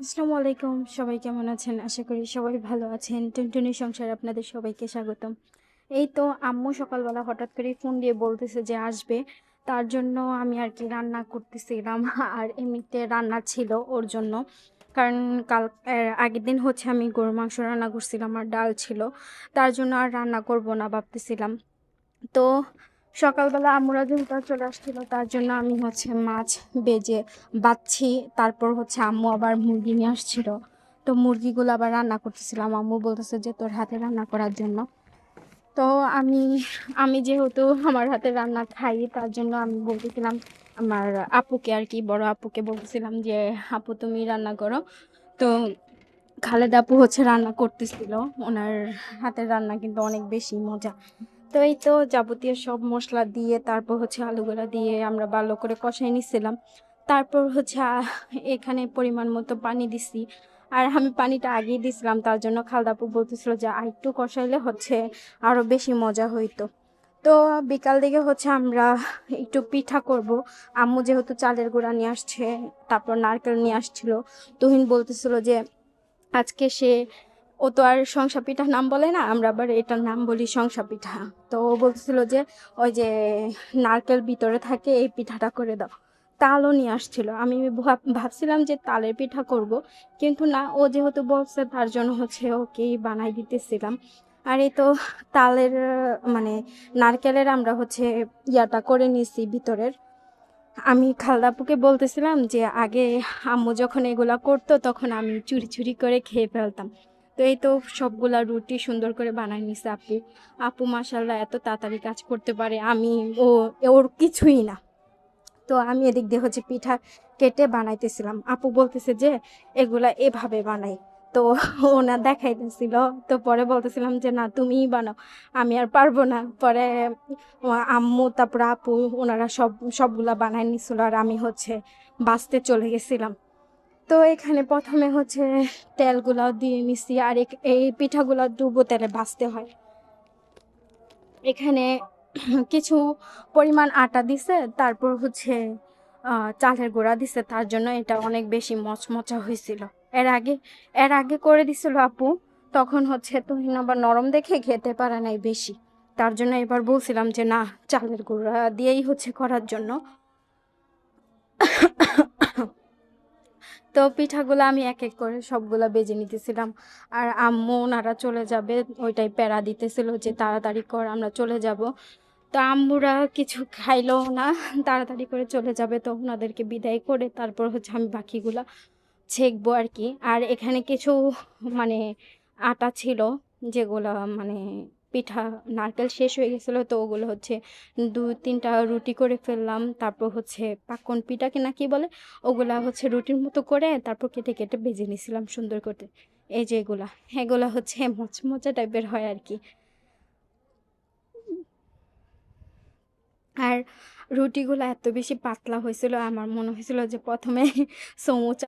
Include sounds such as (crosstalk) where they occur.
আসসালামু আলাইকুম। সবাই কেমন আছেন? আশা করি সবাই ভালো আছেন। টুনটুনি সংসার আপনাদের সবাইকে স্বাগতম। এই তো আম্মু সকালবেলা হঠাৎ করে ফোন দিয়ে বলতেছে যে আসবে। তার জন্য আমি আর কি রান্না করতেছিলাম। (laughs) আর এমনিতে রান্না ছিল ওর জন্য। কারণ কাল আগের দিন হচ্ছে আমি গরুর মাংস রান্না করছিলাম আর ডাল ছিল। তার জন্য আর রান্না করব না ভাবতেছিলাম। তো সকালবেলা আমরা যেহেতু চলে আসছিল, তার জন্য আমি হচ্ছে মাছ বেজে বাচ্ছি, তারপর হচ্ছে আম্মু আবার মুরগি নিয়ে আসছিল। তো মুরগিগুলো আবার রান্না করতেছিলাম, আম্মু বলতেছে যে তোর হাতে রান্না করার জন্য। তো আমি আমি যেহেতু আমার হাতে রান্না খাই, তার জন্য আমি বলতেছিলাম, আমার আপুকে আর কি, বড় আপুকে বলতেছিলাম যে, আপু, তুমি রান্না করো। তো খালেদা আপু হচ্ছে রান্না করতেছিল, ওনার হাতের রান্না কিন্তু অনেক বেশি মজা। তো এই তো যাবতীয় সব মশলা দিয়ে, তারপর হচ্ছে আলুগুলা দিয়ে আমরা ভালো করে কষাই নিচ্ছিলাম তারপর হচ্ছে এখানে পরিমাণ মতো পানি দিছি। আর আমি পানিটা আগেই দিছিলাম, তার জন্য খালদাপু বলতেছিল যে, আর একটু কষাইলে হচ্ছে আরও বেশি মজা হইতো। তো বিকাল দিকে হচ্ছে আমরা একটু পিঠা করব। আম্মু যেহেতু চালের গুঁড়া নিয়ে আসছে, তারপর নারকেল নিয়ে আসছিল। তুহিন বলতেছিল যে, আজকে সে ও তো আর শংসা পিঠার নাম বলে না, আমরা আবার এটার নাম বলি শংসা পিঠা তো ও বলছিল যে, ওই যে নারকেল ভিতরে থাকে, এই পিঠাটা করে দাও। তালও নিয়ে আসছিল। আমি ভাব- ভাবছিলাম যে তালের পিঠা করব, কিন্তু না, ও যেহেতু বলছে তার জন্য হচ্ছে ওকেই বানাই দিতেছিলাম। আর এই তো তালের মানে নারকেলের আমরা হচ্ছে ইয়াটা করে নিছি ভিতরের। আমি খালদাপুকে বলতেছিলাম যে, আগে আম্মু যখন এগুলা করতো, তখন আমি চুরি চুরি করে খেয়ে ফেলতাম। তো এই তো সবগুলা রুটি সুন্দর করে বানাই নিছে আপু। আপু মাসাল্লাহ এত তাড়াতাড়ি কাজ করতে পারে, আমি, ও, ওর কিছুই না। তো আমি এদিক দিয়ে হচ্ছে পিঠা কেটে বানাইতেছিলাম। আপু বলতেছে যে, এগুলা এভাবে বানাই। তো ওনা দেখাইতেছিল, তো পরে বলতেছিলাম যে, না, তুমিই বানাও, আমি আর পারব না। পরে আম্মু, তারপর আপু, ওনারা সব, সবগুলা বানাই নিছিল আর আমি হচ্ছে বাঁচতে চলে গেছিলাম। তো এখানে প্রথমে হচ্ছে তেলগুলো দিয়ে নিছি আর এই পিঠাগুলো ডুবো তেলে ভাজতে হয়। এখানে কিছু পরিমাণ আটা দিছে, তারপর হচ্ছে চালের গুঁড়া দিছে, তার জন্য এটা অনেক বেশি মচমচা হয়েছিল। এর আগে এর আগে করে দিছিল আপু, তখন হচ্ছে তুহিন আবার নরম দেখে খেতে পারে নাই বেশি। তার জন্য এবার বলছিলাম যে, না, চালের গুঁড়া দিয়েই হচ্ছে করার জন্য। তো পিঠাগুলো আমি এক এক করে সবগুলা বেজে নিতেছিলাম। আর আম্মু, ওনারা চলে যাবে, ওইটাই প্যারা দিতেছিল যে তাড়াতাড়ি কর, আমরা চলে যাব। তো আম্মুরা কিছু খাইলো না, তাড়াতাড়ি করে চলে যাবে। তো ওনাদেরকে বিদায় করে তারপর হচ্ছে আমি বাকিগুলা ছেঁকবো আর কি। আর এখানে কিছু মানে আটা ছিল, যেগুলো মানে পিঠা, নারকেল শেষ হয়ে গেছিল তো ওগুলো হচ্ছে দু তিনটা রুটি করে ফেললাম। তারপর হচ্ছে পাক্কন পিঠাকে না কি বলে, ওগুলা হচ্ছে রুটির মতো করে তারপর কেটে কেটে ভেজে নিয়েছিলাম সুন্দর করে। এই যে এগুলা এগুলা হচ্ছে মচমচা টাইপের হয় আর কি। আর রুটিগুলো এত বেশি পাতলা হয়েছিল, আমার মনে হয়েছিল যে প্রথমে (laughs) সমুচা